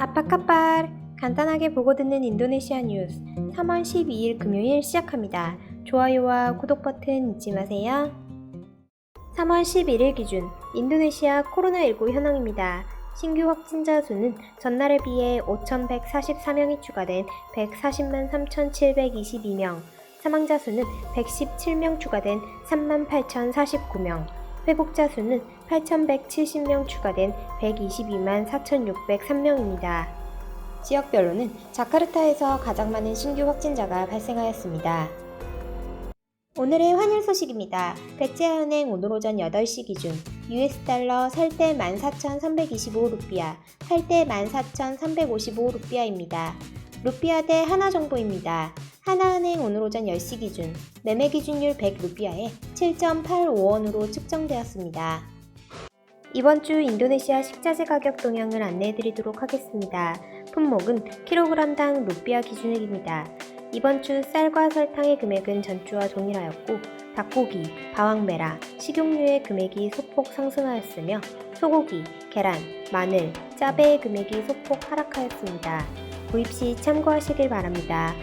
아빠카빨 간단하게 보고 듣는 인도네시아 뉴스 3월 12일 금요일 시작합니다. 좋아요와 구독 버튼 잊지 마세요. 3월 11일 기준 인도네시아 코로나19 현황입니다. 신규 확진자 수는 전날에 비해 5,144명이 추가된 140만 3,722명, 사망자 수는 117명 추가된 38,049명, 회복자 수는 8,170명 추가된 122만 4,603명입니다. 지역별로는 자카르타에서 가장 많은 신규 확진자가 발생하였습니다. 오늘의 환율 소식입니다. 백제은행 오늘 오전 8시 기준 US 달러 살 때 14,325 루피아, 팔 때 14,355 루피아입니다. 루피아 대 하나 정보입니다. 하나은행 오늘 오전 10시 기준 매매 기준율 100루피아에 7.85원으로 측정되었습니다. 이번 주 인도네시아 식자재 가격 동향을 안내해 드리도록 하겠습니다. 품목은 킬로그램당 루피아 기준액입니다. 이번 주 쌀과 설탕의 금액은 전주와 동일하였고 닭고기, 바왕베라, 식용유의 금액이 소폭 상승하였으며 소고기, 계란, 마늘, 짜배의 금액이 소폭 하락하였습니다. 구입 시 참고하시길 바랍니다.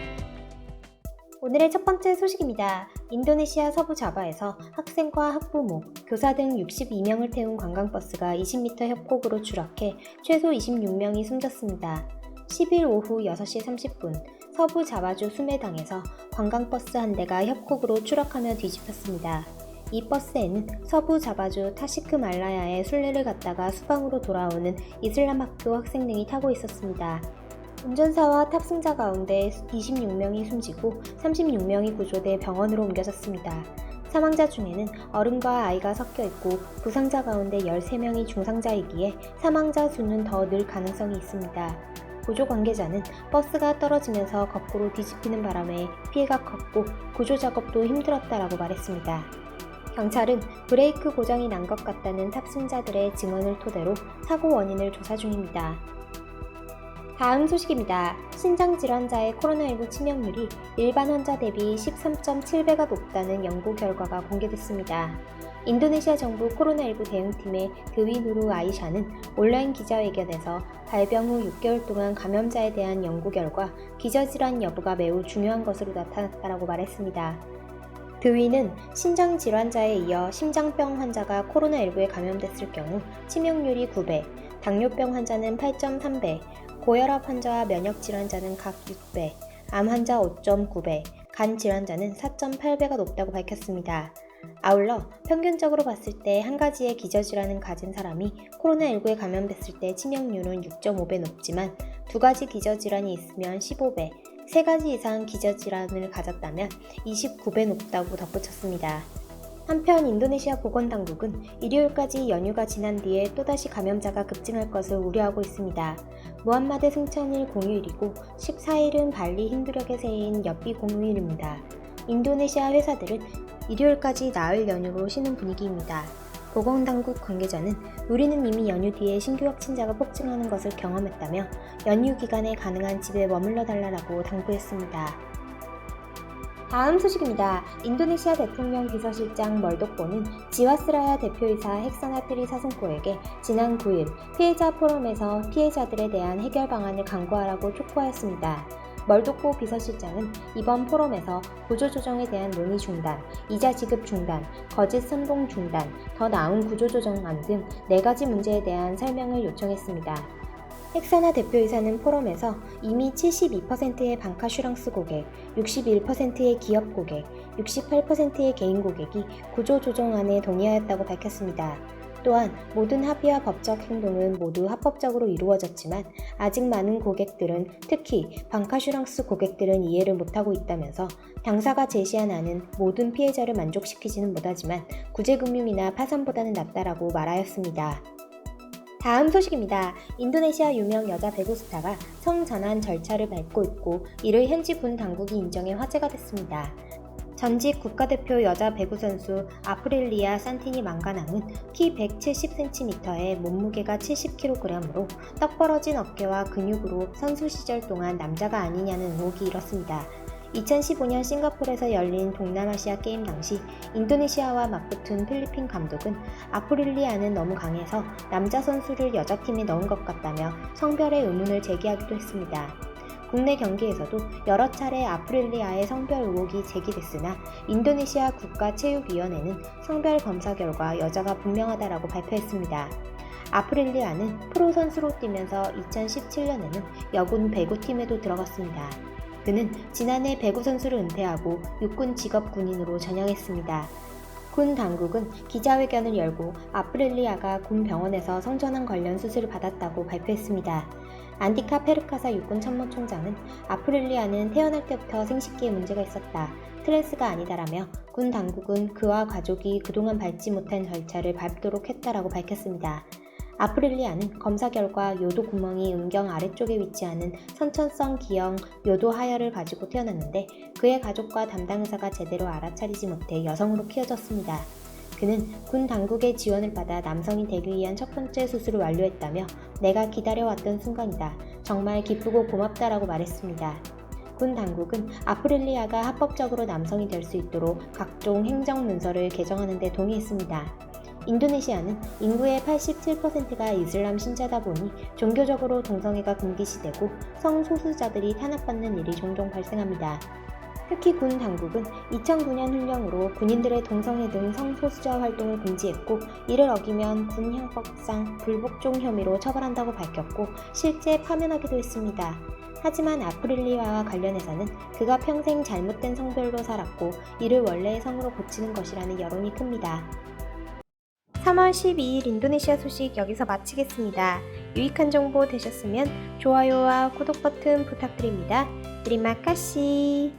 오늘의 첫 번째 소식입니다. 인도네시아 서부 자바에서 학생과 학부모, 교사 등 62명을 태운 관광버스가 20m 협곡으로 추락해 최소 26명이 숨졌습니다. 10일 오후 6시 30분 서부 자바주 수메당에서 관광버스 한 대가 협곡으로 추락하며 뒤집혔습니다. 이 버스에는 서부 자바주 타시크 말라야에 순례를 갔다가 수방으로 돌아오는 이슬람 학교 학생 등이 타고 있었습니다. 운전사와 탑승자 가운데 26명이 숨지고 36명이 구조돼 병원으로 옮겨졌습니다. 사망자 중에는 어른과 아이가 섞여 있고 부상자 가운데 13명이 중상자이기에 사망자 수는 더 늘 가능성이 있습니다. 구조 관계자는 버스가 떨어지면서 거꾸로 뒤집히는 바람에 피해가 컸고 구조 작업도 힘들었다라고 말했습니다. 경찰은 브레이크 고장이 난 것 같다는 탑승자들의 증언을 토대로 사고 원인을 조사 중입니다. 다음 소식입니다. 신장 질환자의 코로나19 치명률이 일반 환자 대비 13.7배가 높다는 연구 결과가 공개됐습니다. 인도네시아 정부 코로나19 대응팀의 그위누루 아이샤는 온라인 기자회견에서 발병 후 6개월 동안 감염자에 대한 연구 결과 기저질환 여부가 매우 중요한 것으로 나타났다고 말했습니다. 드위는 신장 질환자에 이어 심장병 환자가 코로나19에 감염됐을 경우 치명률이 9배, 당뇨병 환자는 8.3배, 고혈압 환자와 면역 질환자는 각 6배, 암 환자 5.9배, 간 질환자는 4.8배가 높다고 밝혔습니다. 아울러 평균적으로 봤을 때 한 가지의 기저질환을 가진 사람이 코로나19에 감염됐을 때 치명률은 6.5배 높지만 두 가지 기저질환이 있으면 15배, 세 가지 이상 기저질환을 가졌다면 29배 높다고 덧붙였습니다. 한편 인도네시아 보건당국은 일요일까지 연휴가 지난 뒤에 또다시 감염자가 급증할 것을 우려하고 있습니다. 무함마드 승천일 공휴일이고 14일은 발리 힌두력의 새해인 엽비 공휴일입니다. 인도네시아 회사들은 일요일까지 나흘 연휴로 쉬는 분위기입니다. 보건당국 관계자는 우리는 이미 연휴 뒤에 신규 확진자가 폭증하는 것을 경험했다며 연휴 기간에 가능한 집에 머물러 달라고 당부했습니다. 다음 소식입니다. 인도네시아 대통령 비서실장 멀독보는 지와스라야 대표이사 헥사나트리 사승코에게 지난 9일 피해자 포럼에서 피해자들에 대한 해결 방안을 강구하라고 촉구하였습니다. 멀독보 비서실장은 이번 포럼에서 구조조정에 대한 논의 중단, 이자 지급 중단, 거짓 선봉 중단, 더 나은 구조조정안 등네 가지 문제에 대한 설명을 요청했습니다. 헥사나 대표이사는 포럼에서 이미 72%의 방카슈랑스 고객, 61%의 기업 고객, 68%의 개인 고객이 구조 조정안에 동의하였다고 밝혔습니다. 또한 모든 합의와 법적 행동은 모두 합법적으로 이루어졌지만 아직 많은 고객들은 특히 방카슈랑스 고객들은 이해를 못하고 있다면서 당사가 제시한 안은 모든 피해자를 만족시키지는 못하지만 구제금융이나 파산보다는 낫다라고 말하였습니다. 다음 소식입니다. 인도네시아 유명 여자 배구 스타가 성전환 절차를 밟고 있고 이를 현지 군 당국이 인정해 화제가 됐습니다. 전직 국가대표 여자 배구 선수 아프릴리아 산티니 망가남은 키 170cm에 몸무게가 70kg으로 떡 벌어진 어깨와 근육으로 선수 시절 동안 남자가 아니냐는 의혹이 일었습니다. 2015년 싱가포르에서 열린 동남아시아 게임 당시 인도네시아와 맞붙은 필리핀 감독은 아프릴리아는 너무 강해서 남자 선수를 여자팀에 넣은 것 같다며 성별의 의문을 제기하기도 했습니다. 국내 경기에서도 여러 차례 아프릴리아의 성별 의혹이 제기됐으나 인도네시아 국가체육위원회는 성별 검사 결과 여자가 분명하다라고 발표했습니다. 아프릴리아는 프로 선수로 뛰면서 2017년에는 여군 배구팀에도 들어갔습니다. 그는 지난해 배구 선수를 은퇴하고 육군 직업 군인으로 전향했습니다. 군 당국은 기자회견을 열고 아프릴리아가 군 병원에서 성전환 관련 수술을 받았다고 발표했습니다. 안디카 페르카사 육군 참모총장은 아프릴리아는 태어날 때부터 생식기에 문제가 있었다. 트랜스가 아니다라며 군 당국은 그와 가족이 그동안 밟지 못한 절차를 밟도록 했다라고 밝혔습니다. 아프릴리아는 검사 결과 요도 구멍이 음경 아래쪽에 위치하는 선천성 기형 요도 하혈을 가지고 태어났는데 그의 가족과 담당 의사가 제대로 알아차리지 못해 여성으로 키워졌습니다. 그는 군 당국의 지원을 받아 남성이 되기 위한 첫 번째 수술을 완료했다며 내가 기다려왔던 순간이다. 정말 기쁘고 고맙다라고 말했습니다. 군 당국은 아프릴리아가 합법적으로 남성이 될 수 있도록 각종 행정 문서를 개정하는 데 동의했습니다. 인도네시아는 인구의 87%가 이슬람 신자다 보니 종교적으로 동성애가 금기시되고 성소수자들이 탄압받는 일이 종종 발생합니다. 특히 군 당국은 2009년 훈령으로 군인들의 동성애 등 성소수자 활동을 금지했고 이를 어기면 군 형법상 불복종 혐의로 처벌한다고 밝혔고 실제 파면하기도 했습니다. 하지만 아프릴리아와 관련해서는 그가 평생 잘못된 성별로 살았고 이를 원래의 성으로 고치는 것이라는 여론이 큽니다. 3월 12일 인도네시아 소식 여기서 마치겠습니다. 유익한 정보 되셨으면 좋아요와 구독 버튼 부탁드립니다. 드리마카시